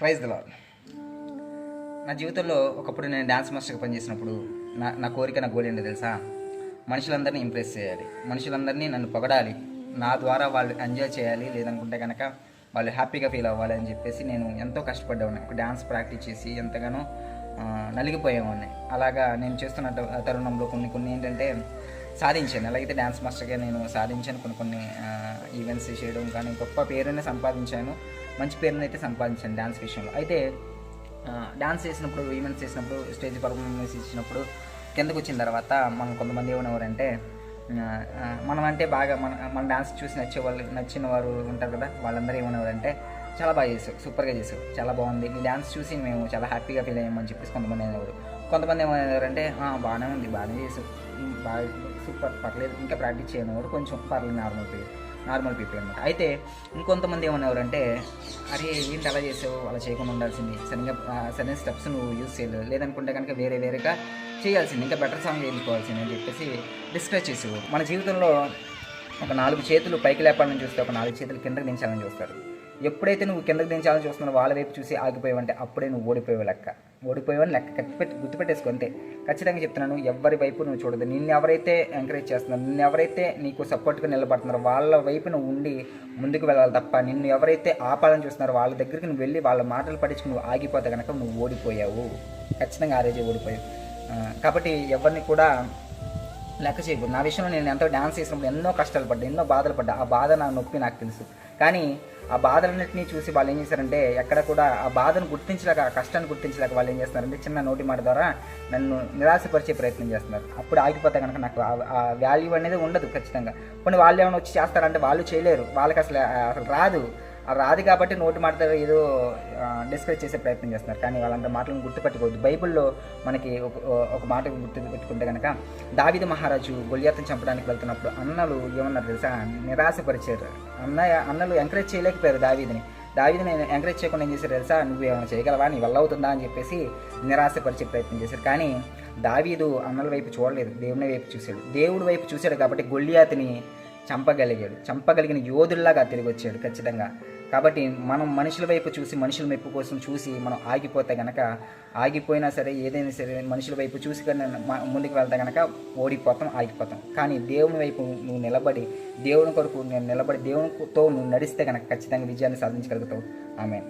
Praise the lord నా జీవితంలో ఒకప్పుడు నేను డ్యాన్స్ మాస్టర్గా పనిచేసినప్పుడు నా నా కోరిక నా గోల్ ఏంటో తెలుసా? మనుషులందరినీ ఇంప్రెస్ చేయాలి. మనుషులందరినీ నన్ను పొగడాలి. నా ద్వారా వాళ్ళు ఎంజాయ్ చేయాలి. లేదనుకుంటే కనుక వాళ్ళు హ్యాపీగా ఫీల్ అవ్వాలి అని చెప్పేసి నేను ఎంతో కష్టపడ్డాను డ్యాన్స్ ప్రాక్టీస్ చేసి ఎంతగానో నలిగిపోయేవాడిని. అలాగా నేను చేస్తున్న తరుణంలో కొన్ని కొన్ని ఏంటంటే సాధించాను. అలాగైతే డ్యాన్స్ మాస్టర్గా నేను సాధించాను కొన్ని కొన్ని ఈవెంట్స్ చేయడం కానీ గొప్ప పేరుని సంపాదించాను. మంచి పేరుని అయితే సంపాదించాను డ్యాన్స్ విషయంలో. అయితే డ్యాన్స్ చేసినప్పుడు ఈవెంట్స్ చేసినప్పుడు స్టేజ్ పర్ఫార్మెన్స్ ఇచ్చినప్పుడు కిందకు వచ్చిన తర్వాత మనం కొంతమంది ఏమనేవారంటే మనం అంటే బాగా మన మన డ్యాన్స్ చూసి నచ్చే వాళ్ళు నచ్చిన వారు ఉంటారు కదా వాళ్ళందరూ ఏమనేవారంటే చాలా బాగా చేసావు సూపర్గా చేసావు చాలా బాగుంది నీ డ్యాన్స్ చూసి మేము చాలా హ్యాపీగా ఫీల్ అయ్యామని చెప్పేసి కొంతమంది అనేవారు. కొంతమంది ఏమన్నారంటే బాగానే ఉంది బాగానే చేసావు. బాగా సూపర్ పర్లేదు ఇంకా ప్రాక్టీస్ చేయను కూడా కొంచెం పర్లేదు నార్మల్ పీపుల్ నార్మల్ పీపుల్ అనమాట అయితే ఇంకొంతమంది ఏమన్నారంటే అరే ఏంటి అలా చేసావు? అలా చేయకుండా ఉండాల్సింది. సరిగ్గా సరైన స్టెప్స్ నువ్వు యూజ్ చేయలేదు. లేదనుకుంటే కనుక వేరే వేరేగా చేయాల్సింది. ఇంకా బెటర్ సాంగ్ చేయించుకోవాల్సింది అని చెప్పేసి డిస్కస్ చేసేవారు. మన జీవితంలో ఒక నాలుగు చేతులు పైకి లేపాలని చూస్తే ఒక నాలుగు చేతులు కిందకి దించాలని చూస్తారు. ఎప్పుడైతే నువ్వు కిందకి దించాలని చూస్తున్నావు వాళ్ళ వైపు చూసి ఆగిపోయావంటే అప్పుడే నువ్వు ఓడిపోయావు లెక్క. ఓడిపోయావని లెక్క. కట్టిపెట్టి గుర్తుపెట్టేసుకో అంతే. ఖచ్చితంగా చెప్తున్నాను ఎవరి వైపు నువ్వు చూడదు నిన్ను ఎవరైతే ఎంకరేజ్ చేస్తున్నారో నిన్ను ఎవరైతే నీకు సపోర్ట్గా నిలబడుతున్నారో వాళ్ళ వైపు నువ్వు ఉండి ముందుకు వెళ్ళాలి తప్ప నిన్ను ఎవరైతే ఆపాలని చూస్తున్నారో వాళ్ళ దగ్గరికి నువ్వు వెళ్ళి వాళ్ళ మాటలు పడించి నువ్వు ఆగిపోతే కనుక నువ్వు ఓడిపోయావు. ఖచ్చితంగా ఆ రోజే ఓడిపోయావు. కాబట్టి ఎవరిని కూడా లెక్క చేయకూడదు నా విషయంలో నేను ఎంతో డ్యాన్స్ చేసినప్పుడు ఎన్నో కష్టాలు పడ్డా ఎన్నో బాధలు పడ్డా. ఆ బాధ నా నొప్పి నాకు తెలుసు. కానీ ఆ బాధలన్నింటినీ చూసి వాళ్ళు ఏం చేశారంటే ఎక్కడ కూడా ఆ బాధను గుర్తించలేక ఆ కష్టాన్ని గుర్తించలేక వాళ్ళు ఏం చేస్తున్నారంటే చిన్న నోటి మాట ద్వారా నన్ను నిరాశపరిచే ప్రయత్నం చేస్తున్నారు. అప్పుడు ఆగిపోతే కనుక నాకు ఆ- వాల్యూ అనేది ఉండదు ఖచ్చితంగా. కొన్ని వాళ్ళు ఏమైనా వచ్చి చేస్తారంటే వాళ్ళు చేయలేరు. వాళ్ళకి అసలు అసలు రాదు. రాదు కాబట్టి నోటి మాట ఏదో డిస్కస్ చేసే ప్రయత్నం చేస్తున్నారు. కానీ వాళ్ళందరి మాటలను గుర్తుపెట్టుకోవద్దు బైబిల్లో మనకి ఒక ఒక మాట గుర్తు పెట్టుకుంటే కనుక దావిద మహారాజు గొలియాతను చంపడానికి వెళ్తున్నప్పుడు అన్నలు ఏమన్నారు తెలుసా? నిరాశపరిచారు. అన్నయ్య అన్నలు ఎంకరేజ్ చేయలేకపోయారు దావీదిని. దావీదిని ఎంకరేజ్ చేయకుండా ఏం చేశారు తెలుసా? నువ్వు ఏమైనా చేయగలవా? నీ వల్ల అవుతుందా? అని చెప్పేసి నిరాశపరిచే ప్రయత్నం చేశారు. కానీ దావీదు అన్నల వైపు చూడలేదు. దేవుని వైపు చూశాడు. దేవుడి వైపు చూశాడు కాబట్టి గొల్లియాతిని చంపగలిగాడు. చంపగలిగిన యోధుల్లాగా తిరిగి వచ్చాడు ఖచ్చితంగా. కాబట్టి మనం మనుషుల వైపు చూసి మనుషుల మెప్పు కోసం చూసి మనం ఆగిపోతే గనక ఆగిపోయినా సరే ఏదైనా సరే మనుషుల వైపు చూసి కన్నా ముందుకు వెళ్తే గనక ఓడిపోతాం ఆగిపోతాం. కానీ దేవుని వైపు నువ్వు నిలబడి దేవుని కొరకు నేను నిలబడి దేవునితో నువ్వు నడిస్తే కనుక ఖచ్చితంగా విజయాన్ని సాధించగలుగుతావు. ఆమె